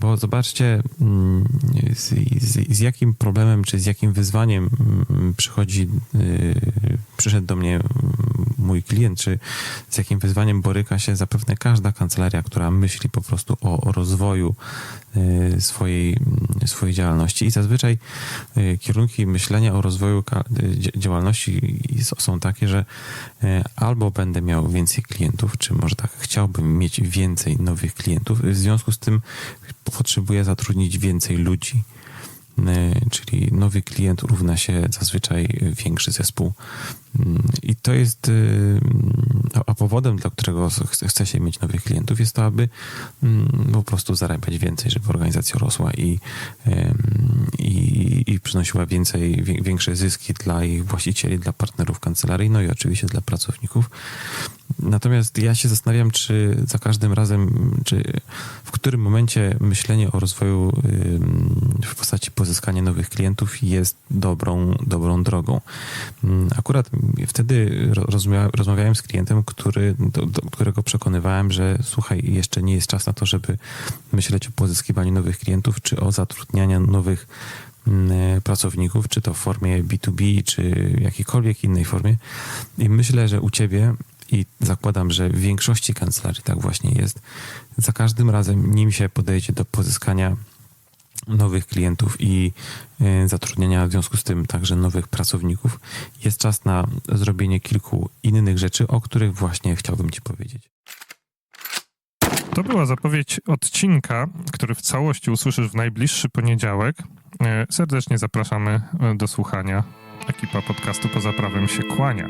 Bo zobaczcie, mm, z, z, z jakim problemem czy z jakim wyzwaniem mm, przychodzi, yy, przyszedł do mnie mm, mój klient, czy z jakim wyzwaniem boryka się zapewne każda kancelaria, która myśli po prostu o, rozwoju yy, swojej, swojej działalności. I zazwyczaj yy, kierunki myślenia o rozwoju dzia- działalności są takie, że yy, albo będę miał więcej klientów, czy może tak chciałbym mieć więcej nowych klientów, w związku z tym potrzebuję zatrudnić więcej ludzi. Y, Czyli nowy klient równa się zazwyczaj większy zespół. Mm, I to jest, y, a- powodem, dla którego ch- chce się mieć nowych klientów, jest to, aby mm, po prostu zarabiać więcej, żeby organizacja rosła i, i, i przynosiła więcej, większe zyski dla ich właścicieli, dla partnerów kancelarii, no i oczywiście dla pracowników. Natomiast ja się zastanawiam, czy za każdym razem, czy w którym momencie myślenie o rozwoju w postaci pozyskania nowych klientów jest dobrą, dobrą drogą. Ym, Akurat wtedy ro- rozmawia- rozmawiałem z klientem, który, do, do którego przekonywałem, że słuchaj, jeszcze nie jest czas na to, żeby myśleć o pozyskiwaniu nowych klientów, czy o zatrudnianiu nowych ym, pracowników, czy to w formie B2B, czy jakiejkolwiek innej formie. I myślę, że u ciebie i zakładam, że w większości kancelarii tak właśnie jest. Za każdym razem, nim się podejdzie do pozyskania nowych klientów i y, zatrudnienia w związku z tym także nowych pracowników, jest czas na zrobienie kilku innych rzeczy, o których właśnie chciałbym Ci powiedzieć. To była zapowiedź odcinka, który w całości usłyszysz w najbliższy poniedziałek. E, Serdecznie zapraszamy e, do słuchania. Ekipa podcastu Poza Prawem się kłania.